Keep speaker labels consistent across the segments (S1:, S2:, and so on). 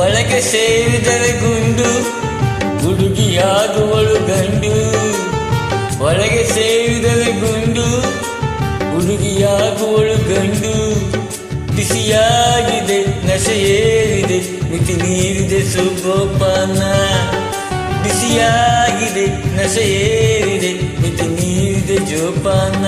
S1: ಸೇರಿದರೆ ಗುಂಡು, ಹುಡುಗಿಯಾಗುವಳು ಗಂಡು. ಒಳಗೆ ಸೇರಿದರೆ ಗುಂಡು, ಹುಡುಗಿಯಾಗುವಳು ಗಂಡು. ಬಿಸಿಯಾಗಿದೆ ನಶೆ ಏರಿದೆ ಮಿತಿ ನೀರಿದೆ ಸುಗೋಪಾನ ಬಿಸಿಯಾಗಿದೆ ನಶೆ ಏರಿದೆ ಮಿತಿ ನೀರಿದೆ ಜೋಪಾನ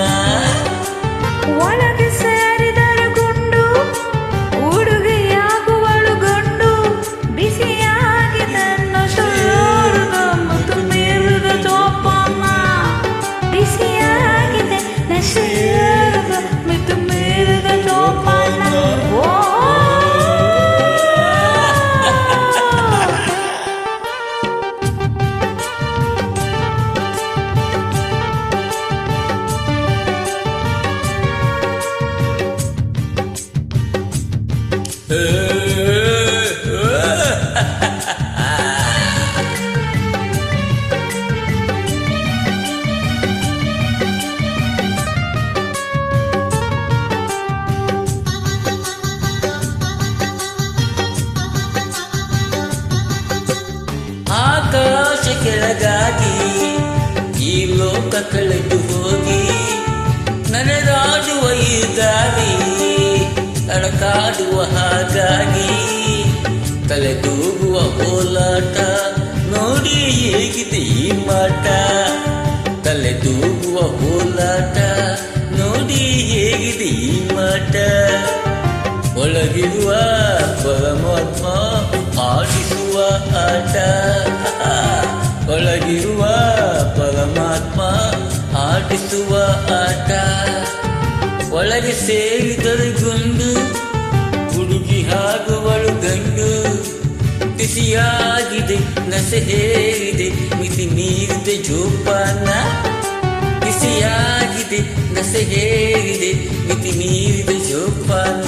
S1: ಕೆಳಗಾಗಿ ಈ ಲೋಕ ಕಳೆದು ಹೋಗಿ ನನದಾಡುವ ಈ ದಾರಿ ತಡಕಾಡುವ ಹಾಗಾಗಿ ತಲೆದೂಗುವ ಓಲಾಟ ನೋಡಿ ಹೇಗಿದೆ ಈ ಮಾಟ. ತಲೆದೂಗುವ ಓಲಾಟ ನೋಡಿ ಹೇಗಿದೆ ಈ ಮಾಟ. ಒಳಗಿರುವ ಪರಮಾತ್ಮ ಆಡಿಸುವ ಆಟ. ಆಡಿಸುವ ಆಟ. ಒಳಗೆ ಸೇರಿದರು ಗುಂಡು, ಹುಡುಗಿ ಹಾಗುವಳು ಗಂಡು. ಬಿಸಿಯಾಗಿದೆ, ನಸೆ ಹೇರಿದೆ ಮಿತಿ ಮೀರಿದೆ ಜೋಪಾನ. ಬಿಸಿಯಾಗಿದೆ, ನಸೆ ಹೇರಿದೆ ಮಿತಿ ಮೀರಿದೆ ಜೋಪಾನ.